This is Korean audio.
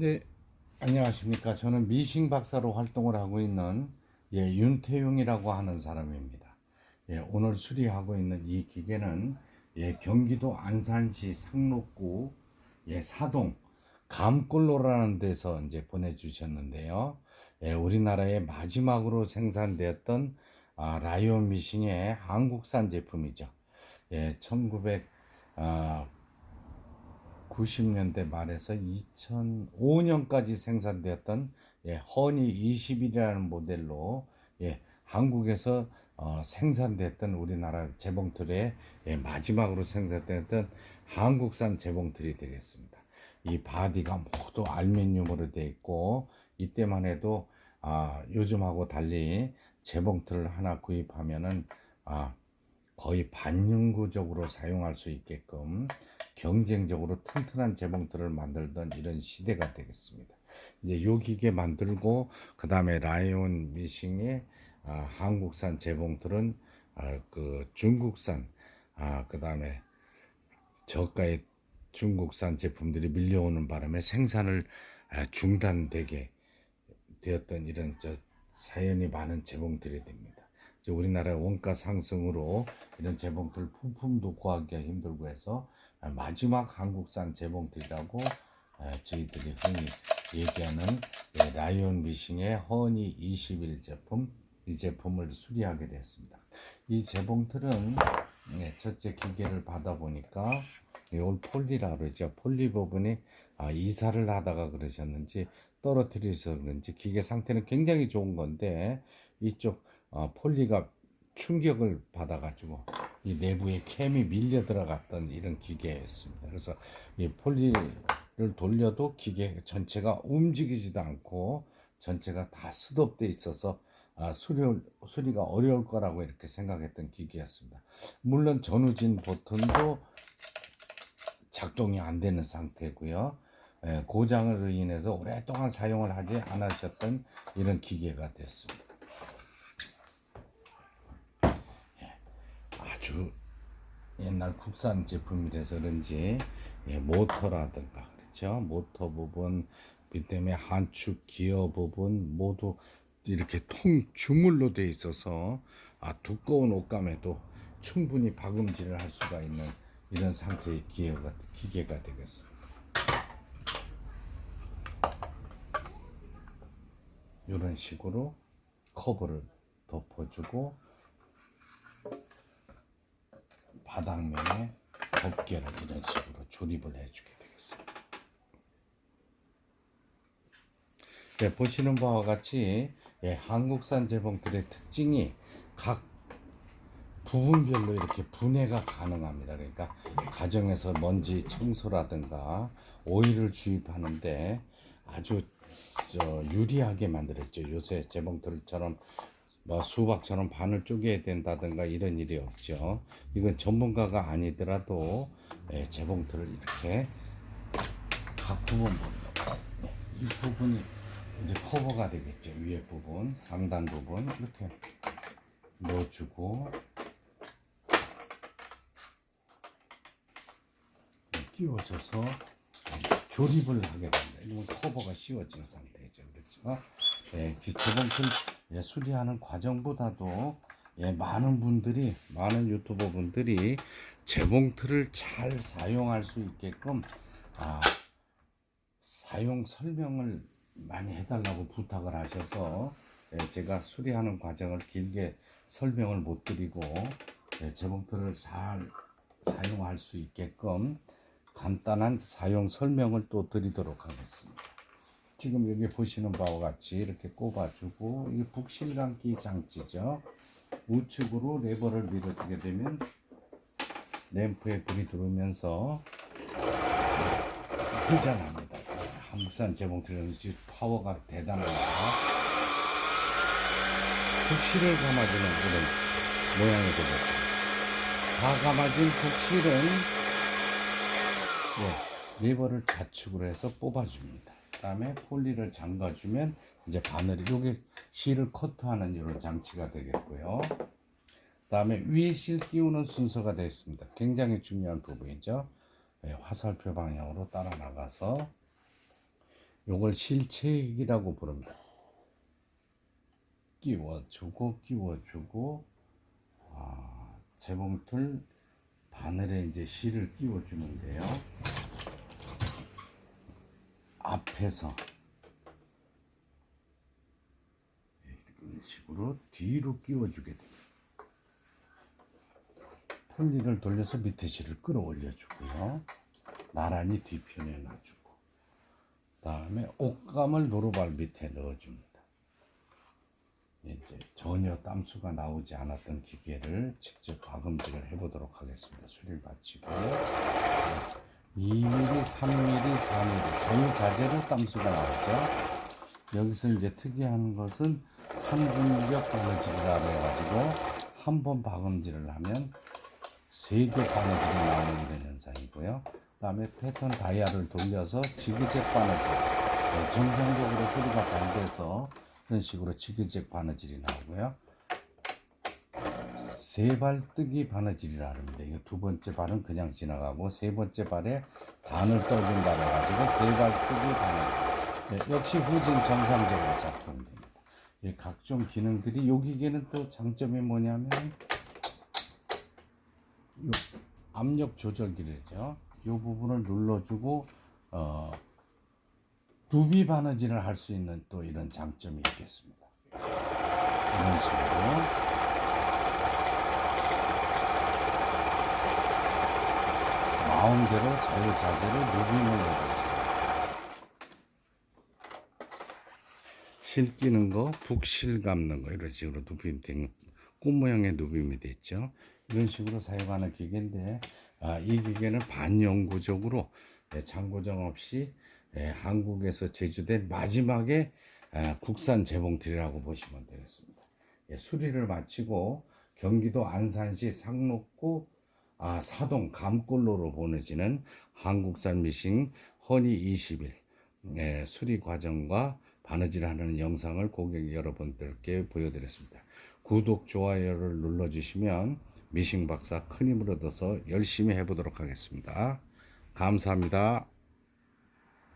네, 안녕하십니까. 저는 미싱 박사로 활동을 하고 있는 예, 윤태용이라고 하는 사람입니다. 예, 오늘 수리하고 있는 이 기계는 예, 경기도 안산시 상록구 예, 사동 감골로라는 데서 이제 보내주셨는데요. 예, 우리나라의 마지막으로 생산되었던 아, 라이온 미싱의 한국산 제품이죠. 예, 1900 아, 90년대 말에서 2005년까지 생산되었던 예, 허니 20이라는 모델로 예, 한국에서 어, 생산됐던 우리나라 재봉틀의 예, 마지막으로 생산됐던 한국산 재봉틀이 되겠습니다. 이 바디가 모두 알루미늄으로 되어 있고 이때만 해도 아, 요즘하고 달리 재봉틀을 하나 구입하면은 아, 거의 반영구적으로 사용할 수 있게끔 경쟁적으로 튼튼한 재봉틀을 만들던 이런 시대가 되겠습니다. 이제 요 기계 만들고 그 다음에 라이온 미싱의 아, 한국산 재봉틀은 아, 그 중국산 아, 그 다음에 저가의 중국산 제품들이 밀려오는 바람에 생산을 아, 중단되게 되었던 이런 저 사연이 많은 재봉틀이 됩니다. 이제 우리나라 원가 상승으로 이런 재봉틀 품품도 구하기가 힘들고 해서 아, 마지막 한국산 재봉틀이라고 아, 저희들이 흔히 얘기하는 예, 라이온 미싱의 허니 21 제품 이 제품을 수리하게 됐습니다. 이 재봉틀은 예, 첫째 기계를 받아 보니까 이걸 폴리라 그러죠. 폴리 부분이 아, 이사를 하다가 그러셨는지 떨어뜨리셔서 그런지 기계 상태는 굉장히 좋은 건데 이쪽 어, 폴리가 충격을 받아가지고 이 내부에 캠이 밀려 들어갔던 이런 기계였습니다. 그래서 이 폴리를 돌려도 기계 전체가 움직이지도 않고 전체가 다 스톱돼 있어서 아, 수리, 수리가 어려울 거라고 이렇게 생각했던 기계였습니다. 물론 전후진 버튼도 작동이 안 되는 상태고요. 예, 고장으로 인해서 오랫동안 사용을 하지 않으셨던 이런 기계가 됐습니다. 아주 옛날 국산 제품이라서 그런지 예, 모터라든가 그렇죠 모터 부분 그다음에 한축 기어 부분 모두 이렇게 통 주물로 돼 있어서 아 두꺼운 옷감에도 충분히 박음질을 할 수가 있는 이런 상태의 기계가 기계가 되겠습니다. 이런 식으로 커버를 덮어주고 바닥면에 덮개를 이런 식으로 조립을 해주게 되겠습니다. 네, 보시는 바와 같이 예, 한국산 재봉틀의 특징이 각 부분별로 이렇게 분해가 가능합니다. 그러니까 가정에서 먼지 청소라든가 오일을 주입하는데 아주 저 유리하게 만들었죠. 요새 재봉틀처럼 뭐 수박처럼 반을 쪼개야 된다든가 이런 일이 없죠. 이건 전문가가 아니더라도 예, 재봉틀을 이렇게 각 부분 이 부분이 이제 커버가 되겠죠. 위에 부분, 상단 부분 이렇게 넣어주고 끼워져서 조립을 하게 됩니다. 이건 커버가 씌워진 상태죠. 그렇죠? 예, 기초봉틀 예, 수리하는 과정보다도 예, 많은 분들이 많은 유튜버 분들이 재봉틀을 잘 사용할 수 있게끔 아, 사용 설명을 많이 해달라고 부탁을 하셔서 예, 제가 수리하는 과정을 길게 설명을 못 드리고 예, 재봉틀을 잘 사용할 수 있게끔 간단한 사용 설명을 또 드리도록 하겠습니다. 지금 여기 보시는 바와 같이 이렇게 꼽아주고 이게 북실감기 장치죠. 우측으로 레버를 밀어주게 되면 램프에 불이 들어오면서 회전합니다. 한국산 재봉틀은 파워가 대단합니다. 북실을 감아주는 이런 모양이 되겠습니다. 다 감아진 북실은 예, 레버를 좌측으로 해서 뽑아줍니다. 그다음에 폴리를 잠가주면 이제 바늘이 요게 실을 커트하는 이런 장치가 되겠고요. 그다음에 위에 실 끼우는 순서가 되어 있습니다. 굉장히 중요한 부분이죠. 예, 화살표 방향으로 따라 나가서 요걸 실책이라고 부릅니다. 끼워주고 끼워주고 아, 재봉틀 바늘에 이제 실을 끼워주는데요. 앞에서 이런 식으로 뒤로 끼워주게 됩니다. 풀리를 돌려서 밑에 실을 끌어올려 주고요. 나란히 뒤편에 놔주고 다음에 옷감을 노루발 밑에 넣어줍니다. 이제 전혀 땀수가 나오지 않았던 기계를 직접 과금질을 해보도록 하겠습니다. 수리를 마치고 2mm, 3mm, 4mm 자유자재로 땀수가 나오죠. 여기서 이제 특이한 것은 3분격 바느질이라 해가지고 한번 박음질을 하면 세개 바느질이 나오는 이런 현상이고요. 그 다음에 패턴 다이아를 돌려서 지그재 바느질 네, 정상적으로 소리가 잘 돼서 이런 식으로 지그재 바느질이 나오고요. 세 발뜨기 바느질이라 합니다. 이거 두 번째 발은 그냥 지나가고 세 번째 발에 단을 떠준다 해가지고 세 발뜨기 바느질. 네, 역시 후진 정상적으로 작동됩니다. 이 각종 기능들이 요 기계는 또 장점이 뭐냐면 요 압력 조절기죠. 이 부분을 눌러주고 어, 두비 바느질을 할 수 있는 또 이런 장점이 있겠습니다. 이런 식으로 마음대로 자유 자재로 누빔을 해주죠. 실 끼는 거, 북실 감는 거 이런 식으로 누빔 된 꽃 모양의 누빔이 됐죠. 이런 식으로 사용하는 기계인데 아, 이 기계는 반영구적으로 예, 장고정 없이 예, 한국에서 제조된 마지막에 아, 국산 재봉틀이라고 보시면 되겠습니다. 예, 수리를 마치고 경기도 안산시 상록구 아, 사동 감골로로 보내지는 한국산 미싱 허니 21 예, 수리 과정과 바느질하는 영상을 고객 여러분들께 보여드렸습니다. 구독, 좋아요를 눌러주시면 미싱 박사 큰 힘을 얻어서 열심히 해보도록 하겠습니다. 감사합니다.